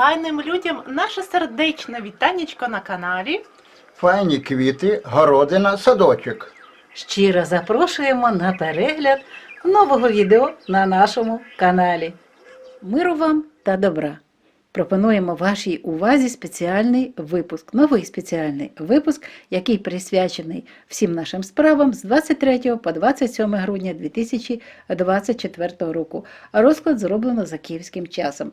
файним людям наше сердечне вітанечко на каналі. Файні квіти, городина, садочок. Щиро запрошуємо на перегляд нового відео на нашому каналі. Миру вам та добра! Пропонуємо вашій увазі спеціальний випуск, новий спеціальний випуск, який присвячений всім нашим справам з 23 по 27 грудня 2024 року. Розклад зроблено за київським часом.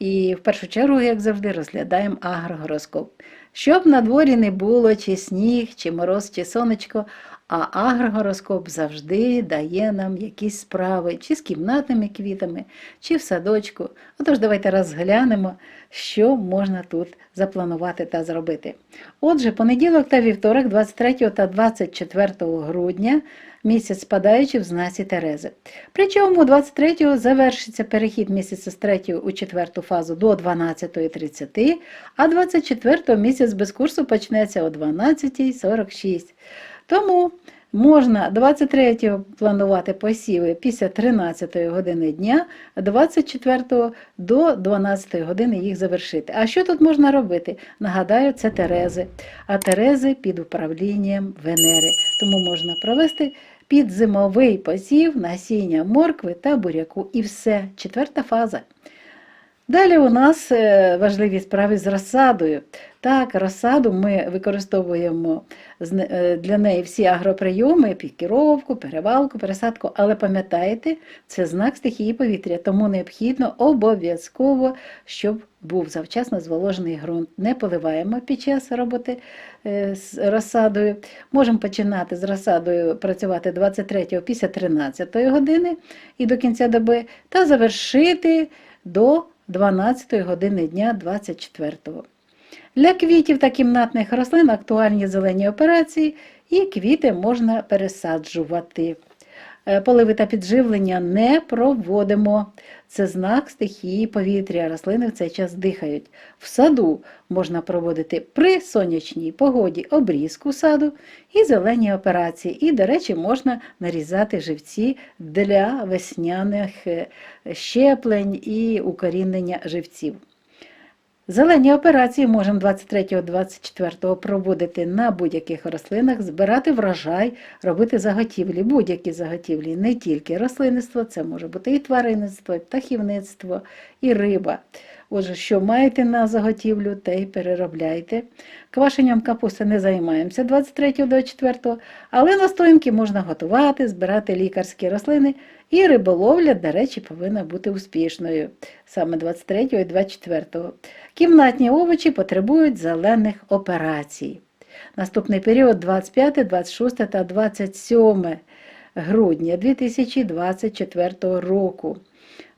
І в першу чергу, як завжди, розглядаємо агрогороскоп. Щоб на дворі не було чи сніг, чи мороз, чи сонечко, а агрогороскоп завжди дає нам якісь справи, чи з кімнатними квітами, чи в садочку. Отож, давайте розглянемо, що можна тут запланувати та зробити. Отже, понеділок та вівторок, 23 та 24 грудня, місяць спадаючи в знаці Терези. Причому 23-го завершиться перехід місяця з 3 у 4 фазу до 12.30, а 24-го місяць без курсу почнеться о 12.46. Тому можна 23-го планувати посіви після 13-ї години дня, 24-го до 12 години їх завершити. А що тут можна робити? Нагадаю, це Терези. А Терези під управлінням Венери. Тому можна провести підзимовий посів насіння моркви та буряку. І все, четверта фаза. Далі у нас е, важливі справи з розсадою. Так, розсаду ми використовуємо е, для неї всі агроприйоми, пікіровку, перевалку, пересадку, але пам'ятаєте, це знак стихії повітря, тому необхідно обов'язково, щоб був завчасно зволожений ґрунт. Не поливаємо під час роботи е, з розсадою. Можемо починати з розсадою працювати 23 після 13 години і до кінця доби, та завершити до 12 години дня 24-го. Для квітів та кімнатних рослин актуальні зелені операції і квіти можна пересаджувати. Е, Поливи та підживлення не проводимо. Це знак стихії повітря. Рослини в цей час дихають. В саду можна проводити при сонячній погоді обрізку саду і зелені операції. І, до речі, можна нарізати живці для весняних е, щеплень і укорінення живців. Зелені операції можемо 23-24 проводити на будь-яких рослинах, збирати врожай, робити заготівлі, будь-які заготівлі, не тільки рослинництво, це може бути і тваринництво, і птахівництво, і риба. Отже, що маєте на заготівлю, те й переробляйте. Квашенням капусти не займаємося 23-24, але настоянки можна готувати, збирати лікарські рослини, і риболовля, до речі, повинна бути успішною саме 23 і 24. Кімнатні овочі потребують зелених операцій. Наступний період 25, 26 та 27 грудня 2024 року.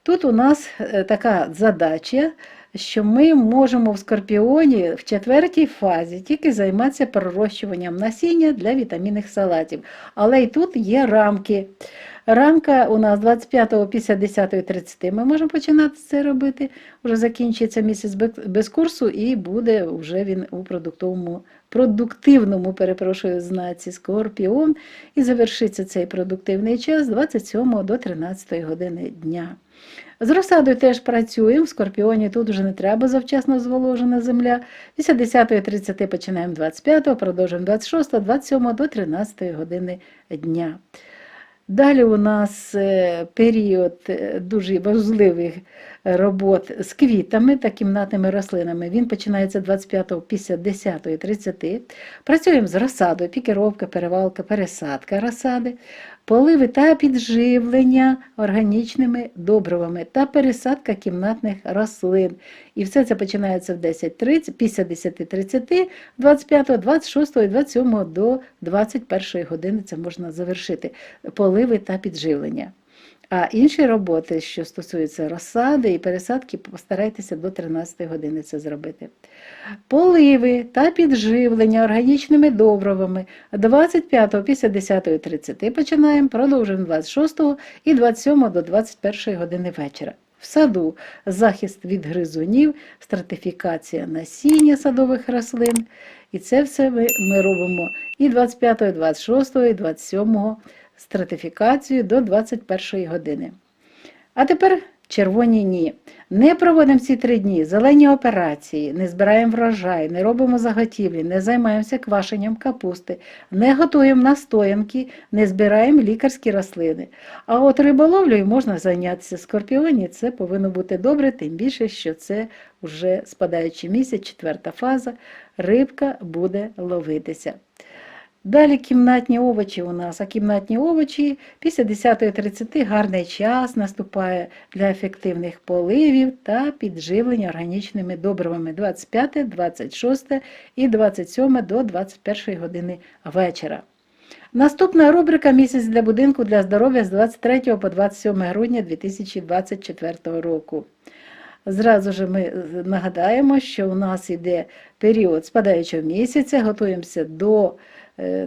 Тут у нас е, така задача, що ми можемо в Скорпіоні в четвертій фазі тільки займатися пророщуванням насіння для вітамінних салатів. Але і тут є рамки. Рамка у нас 25 після 10.30 ми можемо починати це робити. Вже закінчується місяць без- курсу і буде вже він у продуктовому, продуктивному, перепрошую, знаці Скорпіон. І завершиться цей продуктивний час з 27 до 13 години дня. З розсадою теж працюємо. В Скорпіоні тут вже не треба завчасно зволожена земля. Після 10.30 починаємо 25, продовжуємо 26, 27 до 13 години дня. Далі у нас е, період е, дуже важливих робот з квітами та кімнатними рослинами. Він починається 25 після 10.30. Працюємо з розсадою, пікіровка, перевалка, пересадка розсади, поливи та підживлення органічними добривами та пересадка кімнатних рослин. І все це починається в 10.30, після 10.30, 25, 26 і 27 до 21 години це можна завершити. Поливи та підживлення. А інші роботи, що стосуються розсади і пересадки, постарайтеся до 13 години це зробити. Поливи та підживлення органічними добривами 25 після 10.30 починаємо, продовжуємо 26 і 27 до 21 години вечора. В саду захист від гризунів, стратифікація насіння садових рослин. І це все ми, ми робимо і 25, і 26, і 27 стратифікацію до 21 години. А тепер червоні ні. Не проводимо ці три дні зелені операції, не збираємо врожай, не робимо заготівлі, не займаємося квашенням капусти, не готуємо настоянки, не збираємо лікарські рослини. А от риболовлею можна зайнятися скорпіоні, це повинно бути добре, тим більше, що це вже спадаючий місяць, четверта фаза, рибка буде ловитися. Далі кімнатні овочі у нас, а кімнатні овочі після 10.30 гарний час наступає для ефективних поливів та підживлення органічними добривами 25, 26 і 27 до 21 години вечора. Наступна рубрика Місяць для будинку для здоров'я з 23 по 27 грудня 2024 року. Зразу ж ми нагадаємо, що у нас йде період спадаючого місяця, готуємося до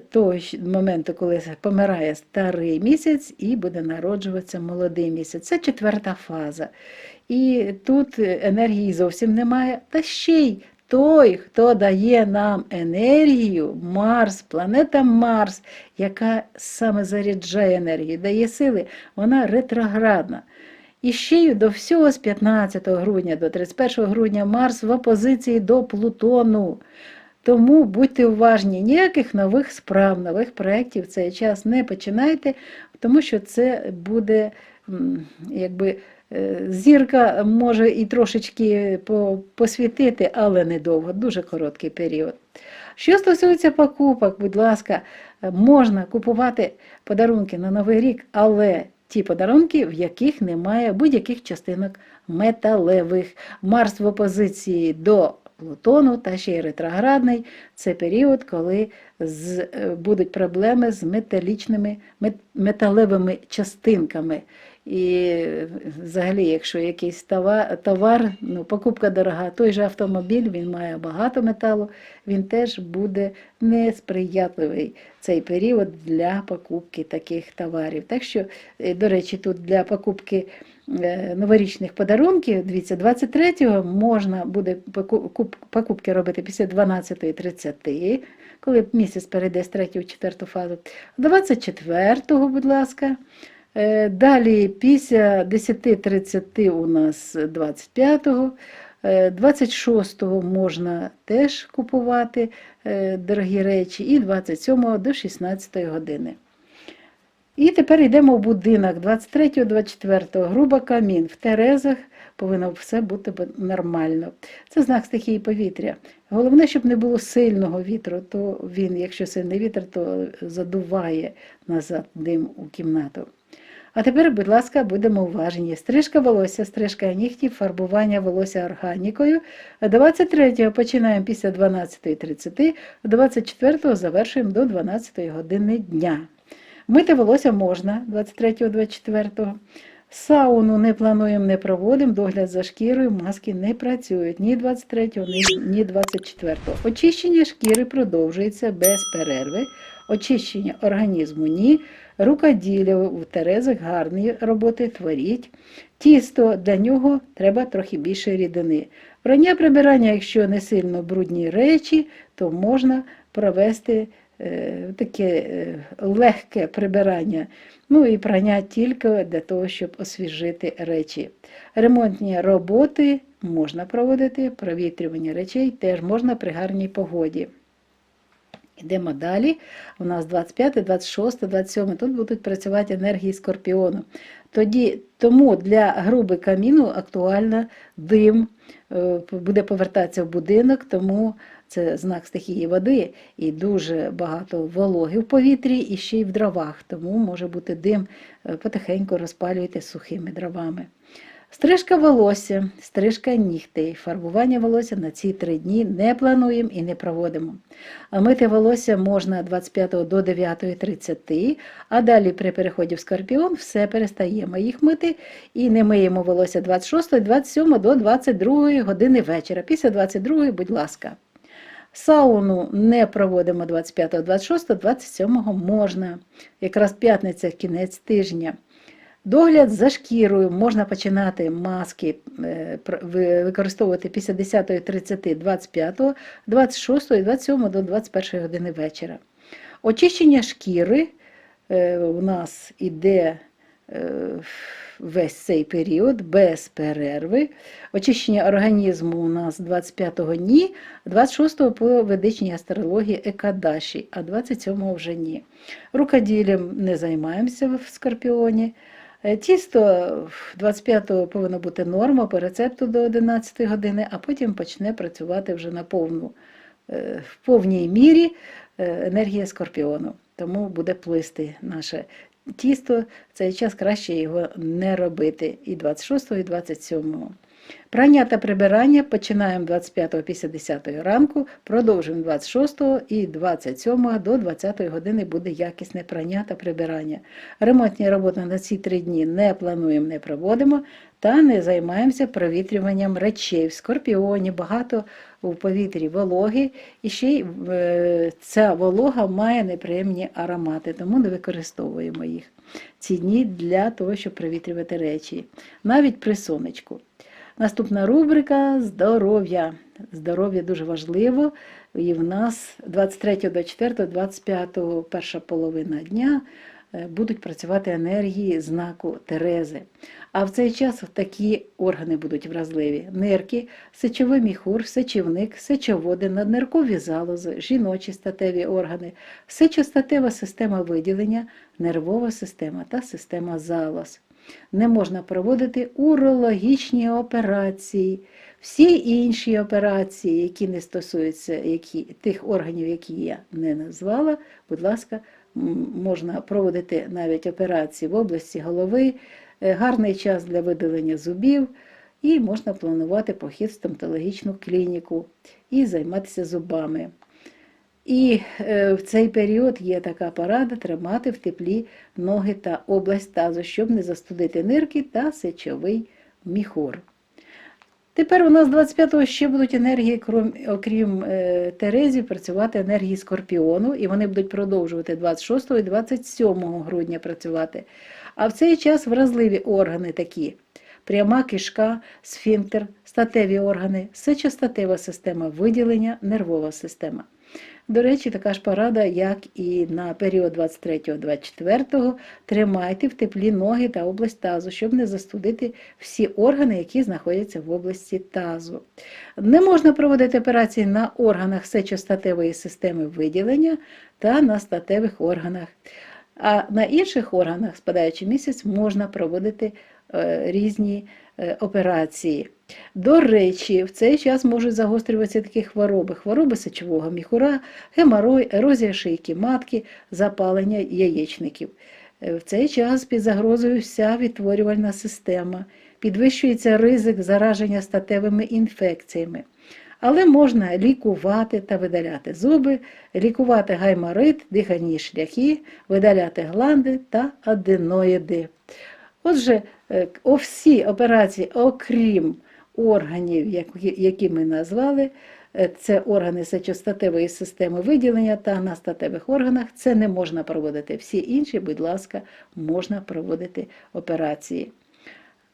того моменту, коли помирає старий місяць і буде народжуватися молодий місяць. Це четверта фаза. І тут енергії зовсім немає. Та ще й той, хто дає нам енергію, Марс, планета Марс, яка саме заряджає енергію, дає сили, вона ретроградна. І ще й до всього з 15 грудня до 31 грудня Марс в опозиції до Плутону. Тому будьте уважні, ніяких нових справ, нових проєктів в цей час не починайте, тому що це буде якби. е, Зірка може і трошечки посвітити, але недовго, дуже короткий період. Що стосується покупок, будь ласка, е, можна купувати подарунки на Новий рік, але ті подарунки, в яких немає будь-яких частинок металевих. Марс в опозиції до Плутону та ще й ретроградний. Це період, коли з, е, будуть проблеми з металічними, металевими частинками. І е, взагалі, якщо якийсь товар, ну, покупка дорога, той же автомобіль, він має багато металу, він теж буде несприятливий цей період для покупки таких товарів. Так що, е, до речі, тут для покупки новорічних подарунків, дивіться, 23-го можна буде покупки робити після 12.30, коли місяць перейде з 3 в 4 фазу. 24-го, будь ласка. Е, Далі після 10.30 у нас 25-го. Е, 26-го можна теж купувати е, дорогі речі, і 27-го до 16 години. І тепер йдемо в будинок 23-24 груба камін. В Терезах повинно все бути нормально. Це знак стихії повітря. Головне, щоб не було сильного вітру, то він, якщо сильний вітер, то задуває назад дим у кімнату. А тепер, будь ласка, будемо уважні. Стрижка волосся, стрижка нігтів, фарбування волосся органікою. 23-го починаємо після 12.30, 24-го завершуємо до 12 години дня. Мити волосся можна 23-24. Сауну не плануємо, не проводимо, догляд за шкірою, маски не працюють ні 23-го, ні, ні 24-го. Очищення шкіри продовжується без перерви. Очищення організму ні. Рукоділля у Терезах гарні роботи творіть. Тісто для нього треба трохи більше рідини. Прання прибирання, якщо не сильно брудні речі, то можна провести таке е, легке прибирання. Ну і прання тільки для того, щоб освіжити речі. Ремонтні роботи можна проводити, провітрювання речей теж можна при гарній погоді. Йдемо далі. У нас 25, 26, 27. Тут будуть працювати енергії скорпіону. Тоді, тому для груби каміну актуально дим е, буде повертатися в будинок, тому це знак стихії води і дуже багато вологи в повітрі і ще й в дровах. Тому може бути дим, е, потихеньку розпалюйте сухими дровами. Стрижка волосся, стрижка нігтей, фарбування волосся на ці три дні не плануємо і не проводимо. А мити волосся можна 25 до 9.30, а далі при переході в скорпіон все перестаємо їх мити і не миємо волосся 26, 27 до 22 години вечора. Після 22, будь ласка. Сауну не проводимо 25, 26, 27 можна. Якраз п'ятниця, кінець тижня. Догляд за шкірою можна починати маски е, використовувати після 10.30, 25, 26, 27 до 21 години вечора. Очищення шкіри е, у нас іде е, весь цей період без перерви. Очищення організму у нас 25-го ні, 26-го по ведичній астрології Екадаші, а 27-го вже ні. Рукоділлям не займаємося в Скорпіоні. Е, Тісто 25-го повинна бути норма по рецепту до 11 години, а потім почне працювати вже на повну, е, в повній мірі е, енергія скорпіону. Тому буде плисти наше тісто. В цей час краще його не робити і 26-го, і 27-го. Прання та прибирання починаємо 25-го після 10-ї ранку, продовжуємо 26-го і 27-го до 20-ї години буде якісне прання та прибирання. Ремонтні роботи на ці три дні не плануємо, не проводимо та не займаємося провітрюванням речей. В скорпіоні багато у повітрі вологи, і ще й е, ця волога має неприємні аромати, тому не використовуємо їх ці дні для того, щоб провітрювати речі, навіть при сонечку. Наступна рубрика здоров'я. Здоров'я дуже важливо. І в нас 23 до 4, 25 перша половина дня е, будуть працювати енергії знаку Терези. А в цей час такі органи будуть вразливі: нирки, сечовий міхур, сечівник, сечоводи, надниркові залози, жіночі статеві органи, сечостатева система виділення, нервова система та система залоз. Не можна проводити урологічні операції, всі інші операції, які не стосуються які, тих органів, які я не назвала, будь ласка, можна проводити навіть операції в області голови, е, гарний час для видалення зубів, і можна планувати похід в стоматологічну клініку і займатися зубами. І е, в цей період є така порада тримати в теплі ноги та область тазу, щоб не застудити нирки та сечовий міхур. Тепер у нас 25-го ще будуть енергії, крім, окрім е, Терезі, працювати енергії Скорпіону, і вони будуть продовжувати 26 і 27 грудня працювати. А в цей час вразливі органи такі: пряма кишка, сфінктер, статеві органи, сечостатева система виділення, нервова система. До речі, така ж порада, як і на період 23-24, тримайте в теплі ноги та область тазу, щоб не застудити всі органи, які знаходяться в області тазу. Не можна проводити операції на органах сечостатевої системи виділення та на статевих органах. А на інших органах, спадаючи місяць, можна проводити е, різні е, операції. До речі, в цей час можуть загострюватися такі хвороби: хвороби сечового міхура, геморой, ерозія шийки матки, запалення яєчників. Е, В цей час під загрозою вся відтворювальна система, підвищується ризик зараження статевими інфекціями. Але можна лікувати та видаляти зуби, лікувати гайморит, дихальні шляхи, видаляти гланди та аденоїди. Отже, е, всі операції, окрім органів, які- ми назвали, е, це органи сечостатевої системи виділення та на статевих органах, це не можна проводити. Всі інші, будь ласка, можна проводити операції.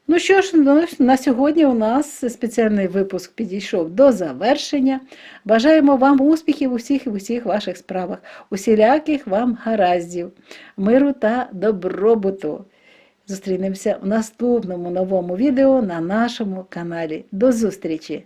Ну що ж, ну, на сьогодні у нас спеціальний випуск підійшов до завершення. Бажаємо вам успіхів у всіх в усіх ваших справах, усіляких вам гараздів, миру та добробуту. Зустрінемося в наступному новому відео на нашому каналі. До зустрічі!